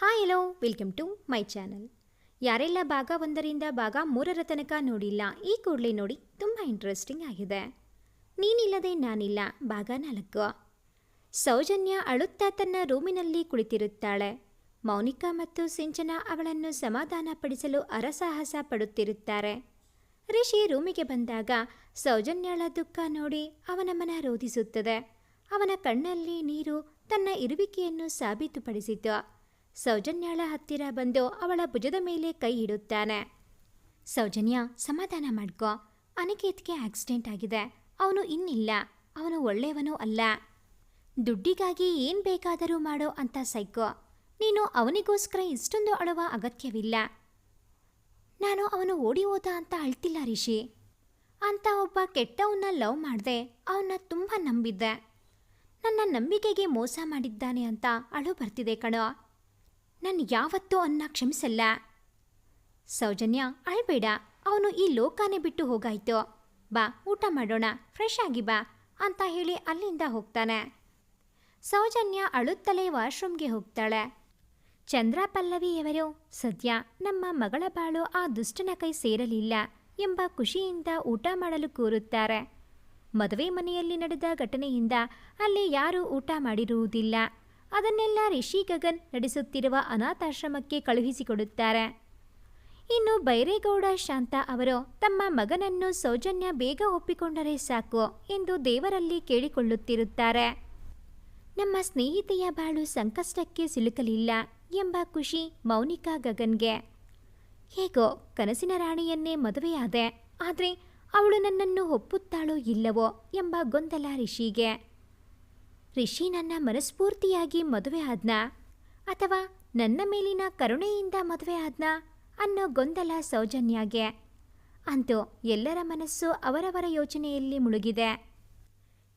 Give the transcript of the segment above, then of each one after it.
Hi hello welcome to my channel ಯಾರೆಲ್ಲ ಭಾಗ ಒಂದರಿಂದ ಭಾಗ ಮೂರರ ತನಕ ನೋಡಿಲ್ಲ, ಈ ಕೂಡಲೇ ನೋಡಿ ತುಂಬ ಇಂಟ್ರೆಸ್ಟಿಂಗ್ ಆಗಿದೆ. ನೀನಿಲ್ಲದೆ ನಾನಿಲ್ಲ, ಭಾಗ ನಾಲ್ಕು. ಸೌಜನ್ಯ ಅಳುತ್ತಾ ತನ್ನ ರೂಮಿನಲ್ಲಿ ಕುಳಿತಿರುತ್ತಾಳೆ. ಮೌನಿಕಾ ಮತ್ತು ಸಿಂಚನ ಅವಳನ್ನು ಸಮಾಧಾನಪಡಿಸಲು ಅರಸಾಹಸ ಪಡುತ್ತಿರುತ್ತಾರೆ. ರಿಷಿ ರೂಮಿಗೆ ಬಂದಾಗ ಸೌಜನ್ಯಳ ದುಃಖ ನೋಡಿ ಅವನ ಮನ ರೋಧಿಸುತ್ತದೆ. ಅವನ ಕಣ್ಣಲ್ಲಿ ನೀರು ತನ್ನ ಇರುವಿಕೆಯನ್ನು ಸಾಬೀತುಪಡಿಸಿತು. ಸೌಜನ್ಯಳ ಹತ್ತಿರ ಬಂದು ಅವಳ ಭುಜದ ಮೇಲೆ ಕೈ ಇಡುತ್ತಾನೆ. ಸೌಜನ್ಯ, ಸಮಾಧಾನ ಮಾಡ್ಕೋ. ಅನಿಕೇತ್ಗೆ ಆಕ್ಸಿಡೆಂಟ್ ಆಗಿದೆ. ಅವನು ಇನ್ನಿಲ್ಲ. ಅವನು ಒಳ್ಳೆಯವನು ಅಲ್ಲ. ದುಡ್ಡಿಗಾಗಿ ಏನು ಬೇಕಾದರೂ ಮಾಡೋ ಅಂತ ಸೈಕೋ. ನೀನು ಅವನಿಗೋಸ್ಕರ ಇಷ್ಟೊಂದು ಅಳುವ ಅಗತ್ಯವಿಲ್ಲ. ನಾನು ಅವನು ಓಡಿ ಹೋದ ಅಂತ ಅಳ್ತಿಲ್ಲ ರಿಷಿ. ಅಂತ ಒಬ್ಬ ಕೆಟ್ಟವನ್ನ ಲವ್ ಮಾಡಿದೆ ಅವನ್ನ ತುಂಬ ನಂಬಿದ್ದೆ. ನನ್ನ ನಂಬಿಕೆಗೆ ಮೋಸ ಮಾಡಿದ್ದಾನೆ ಅಂತ ಅಳು ಬರ್ತಿದೆ ಕಣೋ. ನಾನು ಯಾವತ್ತೂ ಅನ್ನ ಕ್ಷಮಿಸಲ್ಲ. ಸೌಜನ್ಯ, ಅಳ್ಬೇಡ. ಅವನು ಈ ಲೋಕನೇ ಬಿಟ್ಟು ಹೋಗಾಯ್ತು. ಬಾ, ಊಟ ಮಾಡೋಣ. ಫ್ರೆಶ್ ಆಗಿ ಬಾ ಅಂತ ಹೇಳಿ ಅಲ್ಲಿಂದ ಹೋಗ್ತಾನೆ. ಸೌಜನ್ಯ ಅಳುತ್ತಲೇ ವಾಶ್ರೂಮ್ಗೆ ಹೋಗ್ತಾಳೆ. ಚಂದ್ರ ಪಲ್ಲವಿಯವರು ಸದ್ಯ ನಮ್ಮ ಮಗಳ ಬಾಳು ಆ ದುಷ್ಟನ ಕೈ ಸೇರಲಿಲ್ಲ ಎಂಬ ಖುಷಿಯಿಂದ ಊಟ ಮಾಡಲು ಕೂರುತ್ತಾರೆ. ಮದುವೆ ಮನೆಯಲ್ಲಿ ನಡೆದ ಘಟನೆಯಿಂದ ಅಲ್ಲಿ ಯಾರೂ ಊಟ ಮಾಡಿರುವುದಿಲ್ಲ. ಅದನ್ನೆಲ್ಲ ರಿಷಿ ಗಗನ್ ನಡೆಸುತ್ತಿರುವ ಅನಾಥಾಶ್ರಮಕ್ಕೆ ಕಳುಹಿಸಿಕೊಡುತ್ತಾರೆ. ಇನ್ನು ಬೈರೇಗೌಡ, ಶಾಂತ ಅವರು ತಮ್ಮ ಮಗನನ್ನು ಸೌಜನ್ಯ ಬೇಗ ಒಪ್ಪಿಕೊಂಡರೆ ಸಾಕು ಎಂದು ದೇವರಲ್ಲಿ ಕೇಳಿಕೊಳ್ಳುತ್ತಿರುತ್ತಾರೆ. ನಮ್ಮ ಸ್ನೇಹಿತೆಯ ಬಾಳು ಸಂಕಷ್ಟಕ್ಕೆ ಸಿಲುಕಲಿಲ್ಲ ಎಂಬ ಖುಷಿ ಮೌನಿಕಾ ಗಗನ್ಗೆ. ಹೇಗೋ ಕನಸಿನ ರಾಣಿಯನ್ನೇ ಮದುವೆಯಾದೆ, ಆದರೆ ಅವಳು ನನ್ನನ್ನು ಒಪ್ಪುತ್ತಾಳೋ ಇಲ್ಲವೋ ಎಂಬ ಗೊಂದಲ ರಿಷಿಗೆ. ರಿಷಿ ನನ್ನ ಮನಸ್ಫೂರ್ತಿಯಾಗಿ ಮದುವೆ ಆದ್ನಾ? ಅಥವಾ ನನ್ನ ಮೇಲಿನ ಕರುಣೆಯಿಂದ ಮದುವೆ ಆದ್ನಾ? ಅನ್ನೋ ಗೊಂದಲ ಸೌಜನ್ಯಾಗೆ. ಅಂತೂ ಎಲ್ಲರ ಮನಸ್ಸು ಅವರವರ ಯೋಚನೆಯಲ್ಲಿ ಮುಳುಗಿದೆ.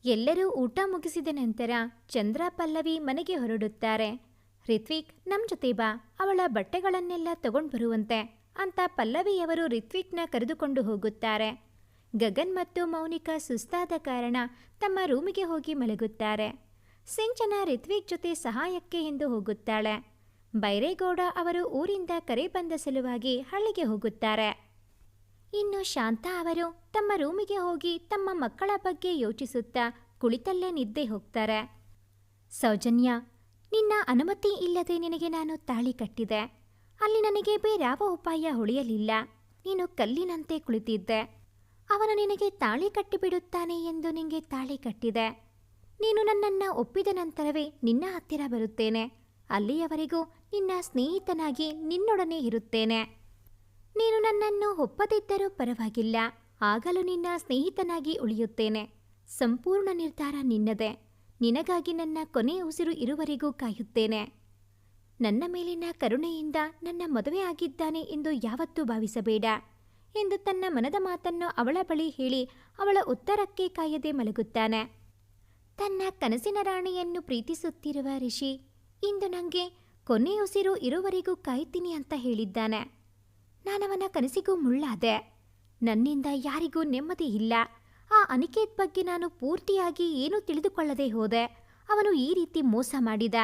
ಎಲ್ಲರೂ ಊಟ ಮುಗಿಸಿದ ನಂತರ ಚಂದ್ರ ಪಲ್ಲವಿ ಮನೆಗೆ ಹೊರಡುತ್ತಾರೆ. ರಿತ್ವಿಕ್ ನಮ್ಮ ಜೊತೆ ಬಾ, ಅವಳ ಬಟ್ಟೆಗಳನ್ನೆಲ್ಲ ತಗೊಂಡು ಬರುವಂತೆ ಅಂತ ಪಲ್ಲವಿಯವರು ರಿತ್ವಿಕ್ನ ಕರೆದುಕೊಂಡು ಹೋಗುತ್ತಾರೆ. ಗಗನ್ ಮತ್ತು ಮೌನಿಕಾ ಸುಸ್ತಾದ ಕಾರಣ ತಮ್ಮ ರೂಮಿಗೆ ಹೋಗಿ ಮಲಗುತ್ತಾರೆ. ಸಿಂಚನ ರಿತ್ವಿಕ್ ಜೊತೆ ಸಹಾಯಕ್ಕೆ ಎಂದು ಹೋಗುತ್ತಾಳೆ. ಬೈರೇಗೌಡ ಅವರು ಊರಿಂದ ಕರೆ ಬಂದ ಸಲುವಾಗಿ ಹಳ್ಳಿಗೆ ಹೋಗುತ್ತಾರೆ. ಇನ್ನು ಶಾಂತಾ ಅವರು ತಮ್ಮ ರೂಮಿಗೆ ಹೋಗಿ ತಮ್ಮ ಮಕ್ಕಳ ಬಗ್ಗೆ ಯೋಚಿಸುತ್ತಾ ಕುಳಿತಲ್ಲೇ ನಿದ್ದೆ ಹೋಗ್ತಾರೆ. ಸೌಜನ್ಯ, ನಿನ್ನ ಅನುಮತಿ ಇಲ್ಲದೆ ನಿನಗೆ ನಾನು ತಾಳಿ ಕಟ್ಟಿದೆ. ಅಲ್ಲಿ ನನಗೆ ಬೇರಾವ ಉಪಾಯ ಉಳಿಯಲಿಲ್ಲ ನೀನು ಕಲ್ಲಿನಂತೆ ಕುಳಿತಿದ್ದೆ. ಅವನು ನಿನಗೆ ತಾಳಿ ಕಟ್ಟಿಬಿಡುತ್ತಾನೆ ಎಂದು ನಿನಗೆ ತಾಳಿ ಕಟ್ಟಿದೆ. ನೀನು ನನ್ನನ್ನು ಒಪ್ಪಿದ ನಂತರವೇ ನಿನ್ನ ಹತ್ತಿರ ಬರುತ್ತೇನೆ. ಅಲ್ಲಿಯವರೆಗೂ ನಿನ್ನ ಸ್ನೇಹಿತನಾಗಿ ನಿನ್ನೊಡನೆ ಇರುತ್ತೇನೆ. ನೀನು ನನ್ನನ್ನು ಒಪ್ಪದಿದ್ದರೂ ಪರವಾಗಿಲ್ಲ. ಆಗಲೂ ನಿನ್ನ ಸ್ನೇಹಿತನಾಗಿ ಉಳಿಯುತ್ತೇನೆ. ಸಂಪೂರ್ಣ ನಿರ್ಧಾರ ನಿನ್ನದೇ. ನಿನಗಾಗಿ ನನ್ನ ಕೊನೆ ಉಸಿರು ಇರುವರೆಗೂ ಕಾಯುತ್ತೇನೆ. ನನ್ನ ಮೇಲಿನ ಕರುಣೆಯಿಂದ ನನ್ನ ಮದುವೆ ಆಗಿದ್ದಾನೆ ಎಂದು ಯಾವತ್ತೂ ಭಾವಿಸಬೇಡ ಎಂದು ತನ್ನ ಮನದ ಮಾತನ್ನು ಅವಳ ಬಳಿ ಹೇಳಿ ಅವಳ ಉತ್ತರಕ್ಕೆ ಕಾಯದೆ ಮಲಗುತ್ತಾನೆ. ತನ್ನ ಕನಸಿನ ರಾಣಿಯನ್ನು ಪ್ರೀತಿಸುತ್ತಿರುವ ರಿಷಿ, ಇಂದು ನನಗೆ ಕೊನೆ ಉಸಿರು ಇರುವರೆಗೂ ಕಾಯ್ತೀನಿ ಅಂತ ಹೇಳಿದ್ದಾನೆ. ನಾನವನ ಕನಸಿಗೂ ಮುಳ್ಳಾದೆ. ನನ್ನಿಂದ ಯಾರಿಗೂ ನೆಮ್ಮದಿ ಇಲ್ಲ. ಆ ಅನಿಕೇತ್ ಬಗ್ಗೆ ನಾನು ಪೂರ್ತಿಯಾಗಿ ಏನೂ ತಿಳಿದುಕೊಳ್ಳದೆ ಹೋದೆ. ಅವನು ಈ ರೀತಿ ಮೋಸ ಮಾಡಿದ.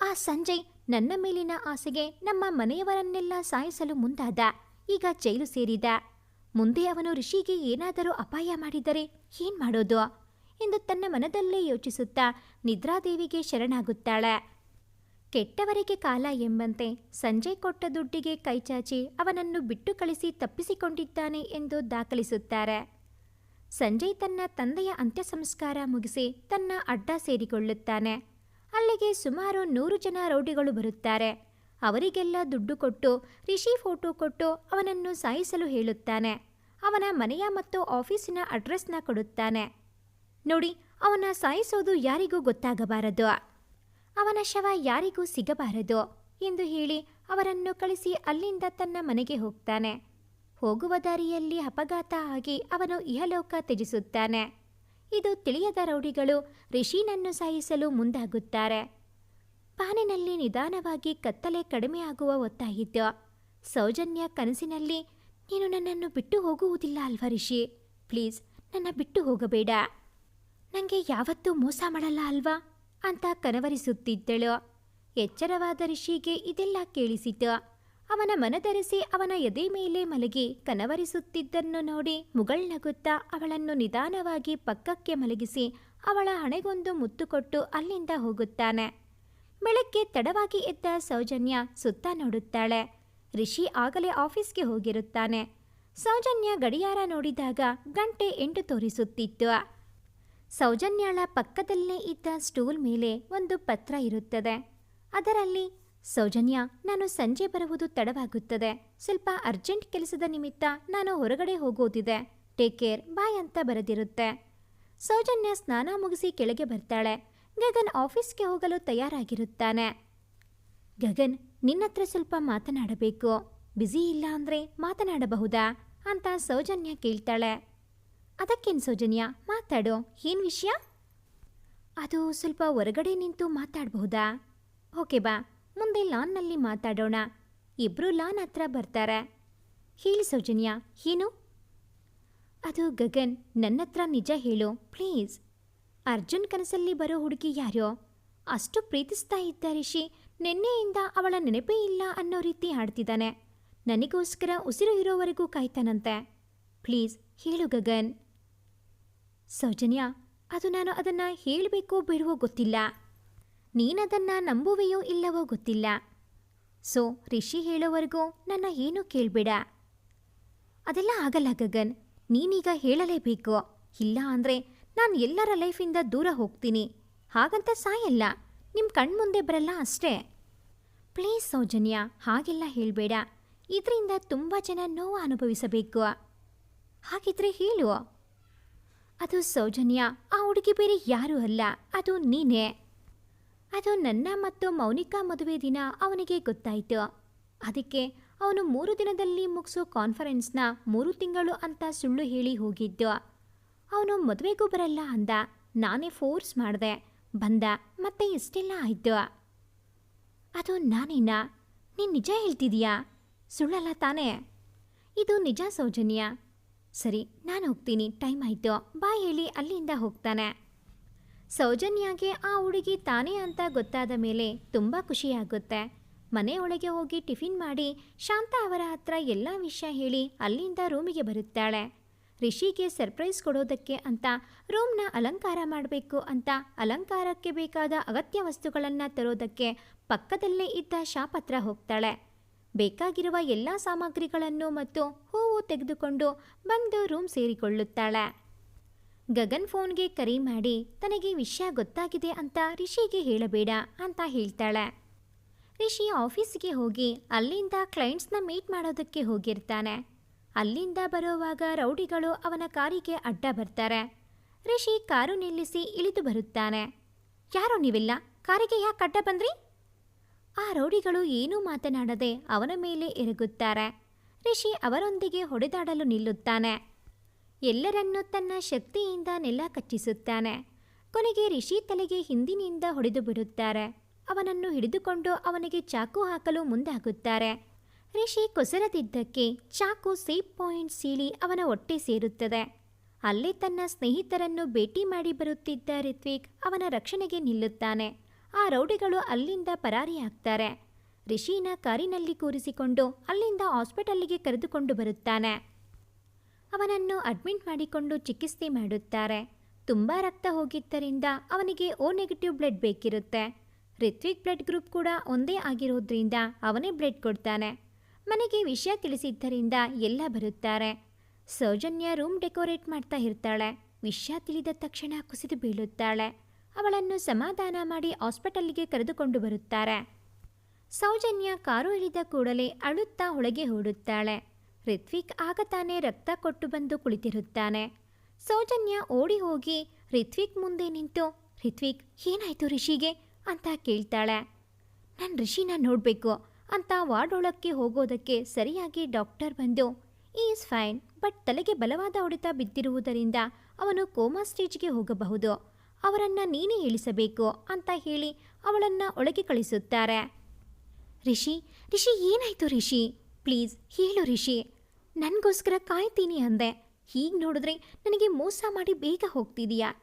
ಆ ಸಂಜಯ್ ನನ್ನ ಮೇಲಿನ ಆಸೆಗೆ ನಮ್ಮ ಮನೆಯವರನ್ನೆಲ್ಲ ಸಾಯಿಸಲು ಮುಂದಾದ. ಈಗ ಜೈಲು ಸೇರಿದ. ಮುಂದೆ ಅವನು ಋಷಿಗೆ ಏನಾದರೂ ಅಪಾಯ ಮಾಡಿದರೆ ಏನ್ ಮಾಡೋದು? ಎಂದು ತನ್ನ ಮನದಲ್ಲೇ ಯೋಚಿಸುತ್ತಾ ನಿದ್ರಾದೇವಿಗೆ ಶರಣಾಗುತ್ತಾಳೆ. ಕೆಟ್ಟವರಿಗೆ ಕಾಲ ಎಂಬಂತೆ ಸಂಜಯ್ ಕೊಟ್ಟ ದುಡ್ಡಿಗೆ ಕೈಚಾಚಿ ಅವನನ್ನು ಬಿಟ್ಟು ಕಳಿಸಿ ತಪ್ಪಿಸಿಕೊಂಡಿದ್ದಾನೆ ಎಂದು ದಾಖಲಿಸುತ್ತಾರೆ. ಸಂಜಯ್ ತನ್ನ ತಂದೆಯ ಅಂತ್ಯ ಸಂಸ್ಕಾರ ಮುಗಿಸಿ ತನ್ನ ಅಡ್ಡ ಸೇರಿಕೊಳ್ಳುತ್ತಾನೆ. ಅಲ್ಲಿಗೆ ಸುಮಾರು ನೂರು ಜನ ರೌಡಿಗಳು ಬರುತ್ತಾರೆ. ಅವರಿಗೆಲ್ಲ ದುಡ್ಡು ಕೊಟ್ಟು, ರಿಷಿ ಫೋಟೋ ಕೊಟ್ಟು ಅವನನ್ನು ಸಾಯಿಸಲು ಹೇಳುತ್ತಾನೆ. ಅವನ ಮನೆಯ ಮತ್ತು ಆಫೀಸಿನ ಅಡ್ರೆಸ್ನ ಕೊಡುತ್ತಾನೆ. ನೋಡಿ ಅವನ ಸಾಯಿಸೋದು ಯಾರಿಗೂ ಗೊತ್ತಾಗಬಾರದು. ಅವನ ಶವ ಯಾರಿಗೂ ಸಿಗಬಾರದು ಎಂದು ಹೇಳಿ ಅವರನ್ನು ಕಳಿಸಿ ಅಲ್ಲಿಂದ ತನ್ನ ಮನೆಗೆ ಹೋಗ್ತಾನೆ. ಹೋಗುವ ದಾರಿಯಲ್ಲಿ ಅಪಘಾತ ಆಗಿ ಅವನು ಇಹಲೋಕ ತ್ಯಜಿಸುತ್ತಾನೆ. ಇದು ತಿಳಿಯದ ರೌಡಿಗಳು ರಿಷಿನನ್ನು ಸಾಯಿಸಲು ಮುಂದಾಗುತ್ತಾರೆ. ಪಾನಿನಲ್ಲಿ ನಿಧಾನವಾಗಿ ಕತ್ತಲೆ ಕಡಿಮೆಯಾಗುವ ಒತ್ತಾಯಿತು. ಸೌಜನ್ಯ ಕನಸಿನಲ್ಲಿ, ನೀನು ನನ್ನನ್ನು ಬಿಟ್ಟು ಹೋಗುವುದಿಲ್ಲ ಅಲ್ವಾ ರಿಷಿ? ಪ್ಲೀಸ್, ನನ್ನ ಬಿಟ್ಟು ಹೋಗಬೇಡ. ನನಗೆ ಯಾವತ್ತೂ ಮೋಸ ಮಾಡಲ್ಲ ಅಲ್ವಾ? ಅಂತ ಕನವರಿಸುತ್ತಿದ್ದಳು. ಎಚ್ಚರವಾದ ಋಷಿಗೆ ಇದೆಲ್ಲ ಕೇಳಿಸಿತು. ಅವನ ಮನದರೆಸಿ ಅವನ ಎದೆ ಮೇಲೆ ಮಲಗಿ ಕನವರಿಸುತ್ತಿದ್ದನ್ನು ನೋಡಿ ಮುಗಳ್ನಗುತ್ತಾ ಅವಳನ್ನು ನಿಧಾನವಾಗಿ ಪಕ್ಕಕ್ಕೆ ಮಲಗಿಸಿ ಅವಳ ಹಣೆಗೊಂದು ಮುತ್ತುಕೊಟ್ಟು ಅಲ್ಲಿಂದ ಹೋಗುತ್ತಾನೆ. ಬೆಳಗ್ಗೆ ತಡವಾಗಿ ಎದ್ದ ಸೌಜನ್ಯ ಸುತ್ತ ನೋಡುತ್ತಾಳೆ. ರಿಷಿ ಆಗಲೇ ಆಫೀಸ್ಗೆ ಹೋಗಿರುತ್ತಾನೆ. ಸೌಜನ್ಯ ಗಡಿಯಾರ ನೋಡಿದಾಗ ಗಂಟೆ ಎಂಟು ತೋರಿಸುತ್ತಿತ್ತು. ಸೌಜನ್ಯಳ ಪಕ್ಕದಲ್ಲೇ ಇದ್ದ ಸ್ಟೂಲ್ ಮೇಲೆ ಒಂದು ಪತ್ರ ಇರುತ್ತದೆ. ಅದರಲ್ಲಿ, ಸೌಜನ್ಯ, ನಾನು ಸಂಜೆ ಬರುವುದು ತಡವಾಗುತ್ತದೆ. ಸ್ವಲ್ಪ ಅರ್ಜೆಂಟ್ ಕೆಲಸದ ನಿಮಿತ್ತ ನಾನು ಹೊರಗಡೆ ಹೋಗೋದಿದೆ. ಟೇಕ್ ಕೇರ್, ಬಾಯ್ ಅಂತ ಬರೆದಿರುತ್ತೆ. ಸೌಜನ್ಯ ಸ್ನಾನ ಮುಗಿಸಿ ಕೆಳಗೆ ಬರ್ತಾಳೆ. ಗಗನ್ ಆಫೀಸ್ಗೆ ಹೋಗಲು ತಯಾರಾಗಿರುತ್ತಾನೆ. ಗಗನ್, ನಿನ್ನತ್ರ ಸ್ವಲ್ಪ ಮಾತನಾಡಬೇಕು. ಬ್ಯುಸಿ ಇಲ್ಲ ಅಂದರೆ ಮಾತನಾಡಬಹುದಾ? ಅಂತ ಸೌಜನ್ಯ ಕೇಳ್ತಾಳೆ. ಅದಕ್ಕೇನು ಸೌಜನ್ಯ? ಮಾತಾಡೋ. ಏನು ವಿಷಯ? ಅದು ಸ್ವಲ್ಪ ಹೊರಗಡೆ ನಿಂತು ಮಾತಾಡಬಹುದಾ? ಓಕೆ ಬಾ. ಮುಂದೆ ಲಾನ್ನಲ್ಲಿ ಮಾತಾಡೋಣ. ಇಬ್ಬರು ಲಾನ್ ಹತ್ರ ಬರ್ತಾರೆ. ಹೇಳಿ ಸೌಜನ್ಯ, ಏನು? ಅದು ಗಗನ್ ನನ್ನ ಹತ್ರ ನಿಜ ಹೇಳು, ಪ್ಲೀಸ್. ಅರ್ಜುನ್ ಕನಸಲ್ಲಿ ಬರೋ ಹುಡುಗಿ ಯಾರೋ? ಅಷ್ಟು ಪ್ರೀತಿಸ್ತಾ ಇದ್ದ ರಿಷಿ ನಿನ್ನೆಯಿಂದ ಅವಳ ನೆನಪೇ ಇಲ್ಲ ಅನ್ನೋ ರೀತಿ ಹಾಡ್ತಿದ್ದಾನೆ ನನಗೋಸ್ಕರ ಉಸಿರು ಇರೋವರೆಗೂ ಕಾಯ್ತಾನಂತೆ. ಪ್ಲೀಸ್, ಹೇಳು ಗಗನ್. ಸೌಜನ್ಯ, ಅದು ನಾನು ಅದನ್ನು ಹೇಳಬೇಕೋ ಬಿಡುವೋ ಗೊತ್ತಿಲ್ಲ. ನೀನದನ್ನು ನಂಬುವೆಯೋ ಇಲ್ಲವೋ ಗೊತ್ತಿಲ್ಲ. ಸೊ, ರಿಷಿ ಹೇಳೋವರೆಗೂ ನನ್ನ ಏನೂ ಕೇಳಬೇಡ. ಅದೆಲ್ಲ ಆಗಲ್ಲ ಗಗನ್, ನೀನೀಗ ಹೇಳಲೇಬೇಕು. ಇಲ್ಲ ಅಂದರೆ ನಾನು ಎಲ್ಲರ ಲೈಫಿಂದ ದೂರ ಹೋಗ್ತೀನಿ. ಹಾಗಂತ ಸಾಯಲ್ಲ ನಿಮ್ಮ ಕಣ್ಮುಂದೆ ಬರಲ್ಲ ಅಷ್ಟೇ. ಪ್ಲೀಸ್ ಸೌಜನ್ಯ, ಹಾಗೆಲ್ಲ ಹೇಳಬೇಡ. ಇದರಿಂದ ತುಂಬ ಜನ ನೋವು ಅನುಭವಿಸಬೇಕು. ಹಾಗಿದ್ರೆ ಹೇಳು. ಅದು ಸೌಜನ್ಯ, ಆ ಹುಡುಗಿ ಬೇರೆ ಯಾರೂ ಅಲ್ಲ. ಅದು ನೀನೇ. ಅದು ನನ್ನ ಮತ್ತು ಮೌನಿಕಾ ಮದುವೆ ದಿನ ಅವನಿಗೆ ಗೊತ್ತಾಯಿತು. ಅದಕ್ಕೆ ಅವನು ಮೂರು ದಿನದಲ್ಲಿ ಮುಗಿಸೋ ಕಾನ್ಫರೆನ್ಸ್ನ ಮೂರು ತಿಂಗಳು ಅಂತ ಸುಳ್ಳು ಹೇಳಿ ಹೋಗಿದ್ದು. ಅವನು ಮದುವೆಗೂ ಬರಲ್ಲ ಅಂದ. ನಾನೇ ಫೋರ್ಸ್ ಮಾಡಿದೆ. ಬಂದ. ಮತ್ತೆ ಇಷ್ಟೆಲ್ಲ ಆಯಿತು? ಅದು ನಾನೇನಾ? ನೀನು ನಿಜ ಹೇಳ್ತಿದೀಯಾ? ಸುಳ್ಳಲ್ಲ ತಾನೇ? ಇದು ನಿಜ ಸೌಜನ್ಯ. ಸರಿ, ನಾನು ಹೋಗ್ತೀನಿ, ಟೈಮ್ ಆಯಿತು. ಬಾಯ್ ಹೇಳಿ, ಅಲ್ಲಿಂದ ಹೋಗ್ತಾನೆ. ಸೌಜನ್ಯಾಗೆ ಆ ಹುಡುಗಿ ತಾನೇ ಅಂತ ಗೊತ್ತಾದ ಮೇಲೆ ತುಂಬ ಖುಷಿಯಾಗುತ್ತೆ. ಮನೆಯೊಳಗೆ ಹೋಗಿ ಟಿಫಿನ್ ಮಾಡಿ ಶಾಂತ ಅವರ ಹತ್ರ ಎಲ್ಲ ವಿಷಯ ಹೇಳಿ ಅಲ್ಲಿಂದ ರೂಮಿಗೆ ಬರುತ್ತಾಳೆ. ರಿಷಿಗೆ ಸರ್ಪ್ರೈಸ್ ಕೊಡೋದಕ್ಕೆ ಅಂತ ರೂಮ್ನ ಅಲಂಕಾರ ಮಾಡಬೇಕು ಅಂತ ಅಲಂಕಾರಕ್ಕೆ ಬೇಕಾದ ಅಗತ್ಯ ವಸ್ತುಗಳನ್ನು ತರೋದಕ್ಕೆ ಪಕ್ಕದಲ್ಲೇ ಇದ್ದ ಶಾಪತ್ರ ಹೋಗ್ತಾಳೆ. ಬೇಕಾಗಿರುವ ಎಲ್ಲ ಸಾಮಗ್ರಿಗಳನ್ನು ಮತ್ತು ಹೂವು ತೆಗೆದುಕೊಂಡು ಬಂದು ರೂಮ್ ಸೇರಿಕೊಳ್ಳುತ್ತಾಳೆ. ಗಗನ್ ಫೋನ್ಗೆ ಕರೆ ಮಾಡಿ, ತನಗೆ ವಿಷಯ ಗೊತ್ತಾಗಿದೆ ಅಂತ ರಿಷಿಗೆ ಹೇಳಬೇಡ ಅಂತ ಹೇಳ್ತಾಳೆ. ರಿಷಿ ಆಫೀಸ್ಗೆ ಹೋಗಿ ಅಲ್ಲಿಂದ ಕ್ಲೈಂಟ್ಸ್ನ ಮೀಟ್ ಮಾಡೋದಕ್ಕೆ ಹೋಗಿರ್ತಾನೆ. ಅಲ್ಲಿಂದ ಬರುವಾಗ ರೌಡಿಗಳು ಅವನ ಕಾರಿಗೆ ಅಡ್ಡ ಬರ್ತಾರೆ. ರಿಷಿ ಕಾರು ನಿಲ್ಲಿಸಿ ಇಳಿದು ಬರುತ್ತಾನೆ. ಯಾರೋ ನೀವಿಲ್ಲ? ಕಾರಿಗೆ ಯಾಕೆ ಅಡ್ಡ ಬಂದ್ರಿ? ಆ ರೌಡಿಗಳು ಏನೂ ಮಾತನಾಡದೆ ಅವನ ಮೇಲೆ ಎರಗುತ್ತಾರೆ. ರಿಷಿ ಅವರೊಂದಿಗೆ ಹೊಡೆದಾಡಲು ನಿಲ್ಲುತ್ತಾನೆ. ಎಲ್ಲರನ್ನೂ ತನ್ನ ಶಕ್ತಿಯಿಂದ ನೆಲ ಕಚ್ಚಿಸುತ್ತಾನೆ. ಕೊನೆಗೆ ರಿಷಿ ತಲೆಗೆ ಹಿಂದಿನಿಂದ ಹೊಡೆದು ಬಿಡುತ್ತಾರೆ. ಅವನನ್ನು ಹಿಡಿದುಕೊಂಡು ಅವನಿಗೆ ಚಾಕು ಹಾಕಲು ಮುಂದಾಗುತ್ತಾರೆ. ರಿಷಿ ಕೊಸರದಿದ್ದಕ್ಕೆ ಚಾಕು ಸೇಫ್ ಪಾಯಿಂಟ್ ಸೀಳಿ ಅವನ ಹೊಟ್ಟೆ ಸೇರುತ್ತದೆ. ಅಲ್ಲೇ ತನ್ನ ಸ್ನೇಹಿತರನ್ನು ಭೇಟಿ ಮಾಡಿ ಬರುತ್ತಿದ್ದ ರಿತ್ವಿಕ್ ಅವನ ರಕ್ಷಣೆಗೆ ನಿಲ್ಲುತ್ತಾನೆ. ಆ ರೌಡಿಗಳು ಅಲ್ಲಿಂದ ಪರಾರಿಯಾಗ್ತಾರೆ ರಿಷಿನ ಕಾರಿನಲ್ಲಿ ಕೂರಿಸಿಕೊಂಡು ಅಲ್ಲಿಂದ ಹಾಸ್ಪಿಟಲ್ಲಿಗೆ ಕರೆದುಕೊಂಡು ಬರುತ್ತಾನೆ. ಅವನನ್ನು ಅಡ್ಮಿಟ್ ಮಾಡಿಕೊಂಡು ಚಿಕಿತ್ಸೆ ಮಾಡುತ್ತಾರೆ. ತುಂಬ ರಕ್ತ ಹೋಗಿದ್ದರಿಂದ ಅವನಿಗೆ ಓ ನೆಗೆಟಿವ್ ಬ್ಲಡ್ ಬೇಕಿರುತ್ತೆ. ರಿತ್ವಿಕ್ ಬ್ಲಡ್ ಗ್ರೂಪ್ ಕೂಡ ಒಂದೇ ಆಗಿರೋದ್ರಿಂದ ಅವನೇ ಬ್ಲಡ್ ಕೊಡ್ತಾನೆ. ಮನೆಗೆ ವಿಷಯ ತಿಳಿಸಿದ್ದರಿಂದ ಎಲ್ಲ ಬರುತ್ತಾರೆ. ಸೌಜನ್ಯ ರೂಮ್ ಡೆಕೋರೇಟ್ ಮಾಡ್ತಾ ಇರ್ತಾಳೆ. ವಿಷಯ ತಿಳಿದ ತಕ್ಷಣ ಕುಸಿದು ಬೀಳುತ್ತಾಳೆ. ಅವಳನ್ನು ಸಮಾಧಾನ ಮಾಡಿ ಹಾಸ್ಪಿಟಲ್ಗೆ ಕರೆದುಕೊಂಡು ಬರುತ್ತಾರೆ. ಸೌಜನ್ಯ ಕಾರು ಇಳಿದ ಕೂಡಲೇ ಅಳುತ್ತಾ ಒಳಗೆ ಓಡುತ್ತಾಳೆ. ರಿತ್ವಿಕ್ ಆಗ ತಾನೇ ರಕ್ತ ಕೊಟ್ಟು ಬಂದು ಕುಳಿತಿರುತ್ತಾನೆ. ಸೌಜನ್ಯ ಓಡಿ ಹೋಗಿ ರಿತ್ವಿಕ್ ಮುಂದೆ ನಿಂತು, ರಿತ್ವಿಕ್, ಏನಾಯ್ತು ರಿಷಿಗೆ? ಅಂತ ಕೇಳ್ತಾಳೆ. ನಾನು ರಿಷಿನ ನೋಡಬೇಕು ಅಂತ ವಾರ್ಡೊಳಕ್ಕೆ ಹೋಗೋದಕ್ಕೆ ಸರಿಯಾಗಿ ಡಾಕ್ಟರ್ ಬಂದು ಈಸ್ ಫೈನ್, ಬಟ್ ತಲೆಗೆ ಬಲವಾದ ಹೊಡೆತ ಬಿದ್ದಿರುವುದರಿಂದ ಅವನು ಕೋಮಾ ಸ್ಟೇಜ್ಗೆ ಹೋಗಬಹುದು. ಅವರನ್ನು ನೀನೇ ಇಳಿಸಬೇಕು ಅಂತ ಹೇಳಿ ಅವಳನ್ನು ಒಳಗೆ ಕಳಿಸುತ್ತಾರೆ. ರಿಷಿ ರಿಷಿ ಏನಾಯ್ತು ರಿಷಿ? ಪ್ಲೀಸ್ ಹೇಳು ರಿಷಿ. ನನಗೋಸ್ಕರ ಕಾಯ್ತೀನಿ ಅಂದೆ. ಹೀಗೆ ನೋಡಿದ್ರೆ ನನಗೆ ಮೋಸ ಮಾಡಿ ಬೇಗ ಹೋಗ್ತಿದೀಯಾ.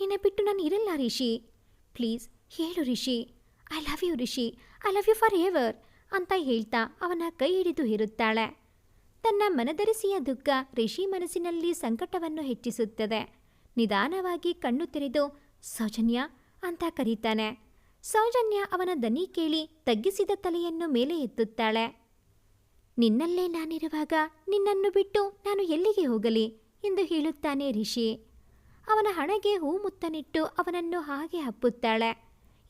ನಿನ್ನ ಬಿಟ್ಟು ನಾನು ಇರಲ್ಲ ರಿಷಿ. ಪ್ಲೀಸ್ ಹೇಳು Rishi. I love you Rishi. I love you forever ಅಂತ ಹೇಳ್ತಾ ಅವನ ಕೈ ಹಿಡಿದು ಇರುತ್ತಾಳೆ. ತನ್ನ ಮನದರಿಸಿಯ ದುಃಖ ರಿಷಿ ಮನಸ್ಸಿನಲ್ಲಿ ಸಂಕಟವನ್ನು ಹೆಚ್ಚಿಸುತ್ತದೆ. ನಿಧಾನವಾಗಿ ಕಣ್ಣು ತೆರೆದು ಸೌಜನ್ಯ ಅಂತ ಕರೀತಾನೆ. ಸೌಜನ್ಯ ಅವನ ದನಿ ಕೇಳಿ ತಗ್ಗಿಸಿದ ತಲೆಯನ್ನು ಮೇಲೆ ಎತ್ತುತ್ತಾಳೆ. ನಿನ್ನಲ್ಲೇ ನಾನಿರುವಾಗ ನಿನ್ನನ್ನು ಬಿಟ್ಟು ನಾನು ಎಲ್ಲಿಗೆ ಹೋಗಲಿ ಎಂದು ಹೇಳುತ್ತಾನೆ ರಿಷಿ. ಅವನ ಹಣೆಗೆ ಹೂ ಮುತ್ತನಿಟ್ಟು ಅವನನ್ನು ಹಾಗೆ ಹಪ್ಪುತ್ತಾಳೆ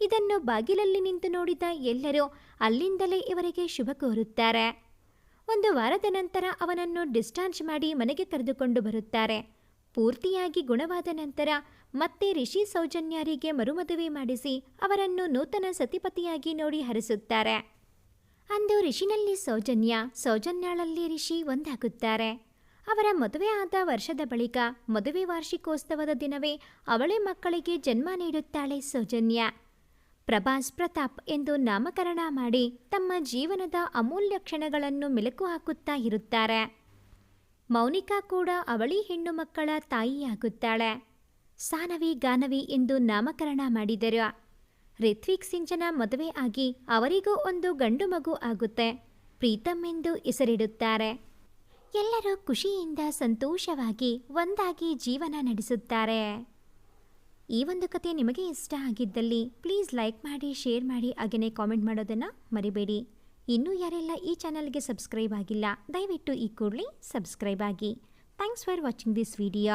ಇದನ್ನು ಬಾಗಿಲಲ್ಲಿ ನಿಂತು ನೋಡಿದ ಎಲ್ಲರೂ ಅಲ್ಲಿಂದಲೇ ಇವರಿಗೆ ಶುಭ ಕೋರುತ್ತಾರೆ. ಒಂದು ವಾರದ ನಂತರ ಅವನನ್ನು ಡಿಸ್ಚಾರ್ಜ್ ಮಾಡಿ ಮನೆಗೆ ಕರೆದುಕೊಂಡು ಬರುತ್ತಾರೆ. ಪೂರ್ತಿಯಾಗಿ ಗುಣವಾದ ನಂತರ ಮತ್ತೆ ರಿಷಿ ಸೌಜನ್ಯರಿಗೆ ಮರುಮದುವೆ ಮಾಡಿಸಿ ಅವರನ್ನು ನೂತನ ಸತಿಪತಿಯಾಗಿ ನೋಡಿ ಹರಿಸುತ್ತಾರೆ. ಅಂದು ರಿಷಿನಲ್ಲಿ ಸೌಜನ್ಯ, ಸೌಜನ್ಯಾಳಲ್ಲಿ ರಿಷಿ ಒಂದಾಗುತ್ತಾರೆ. ಅವರ ಮದುವೆ ಆದ ವರ್ಷದ ಬಳಿಕ ಮದುವೆ ವಾರ್ಷಿಕೋತ್ಸವದ ದಿನವೇ ಅವಳೆ ಮಕ್ಕಳಿಗೆ ಜನ್ಮ ನೀಡುತ್ತಾಳೆ ಸೌಜನ್ಯ. ಪ್ರಭಾಸ್ ಪ್ರತಾಪ್ ಎಂದು ನಾಮಕರಣ ಮಾಡಿ ತಮ್ಮ ಜೀವನದ ಅಮೂಲ್ಯ ಕ್ಷಣಗಳನ್ನು ಮೆಲುಕು ಹಾಕುತ್ತಾ ಇರುತ್ತಾರೆ. ಮೌನಿಕಾ ಕೂಡ ಅವಳಿ ಹೆಣ್ಣು ಮಕ್ಕಳ ತಾಯಿಯಾಗುತ್ತಾಳೆ. ಸಾನವಿ, ಗಾನವಿ ಎಂದು ನಾಮಕರಣ ಮಾಡಿದರು. ರಿತ್ವಿಕ್ ಸಿಂಚನ ಮದುವೆ ಆಗಿ ಅವರಿಗೂ ಒಂದು ಗಂಡು ಮಗು ಆಗುತ್ತೆ. ಪ್ರೀತಮ್ ಎಂದು ಹೆಸರಿಡುತ್ತಾರೆ. ಎಲ್ಲರೂ ಖುಷಿಯಿಂದ ಸಂತೋಷವಾಗಿ ಒಂದಾಗಿ ಜೀವನ ನಡೆಸುತ್ತಾರೆ. ಈ ಒಂದು ಕತೆ ನಿಮಗೆ ಇಷ್ಟ ಆಗಿದ್ದಲ್ಲಿ ಪ್ಲೀಸ್ ಲೈಕ್ ಮಾಡಿ, ಶೇರ್ ಮಾಡಿ, ಹಾಗೆಯೇ ಕಾಮೆಂಟ್ ಮಾಡೋದನ್ನು ಮರಿಬೇಡಿ. ಇನ್ನೂ ಯಾರೆಲ್ಲ ಈ ಚಾನಲ್ಗೆ ಸಬ್ಸ್ಕ್ರೈಬ್ ಆಗಿಲ್ಲ, ದಯವಿಟ್ಟು ಈ ಕೂಡಲೇ ಸಬ್ಸ್ಕ್ರೈಬ್ ಆಗಿ. Thanks for watching this video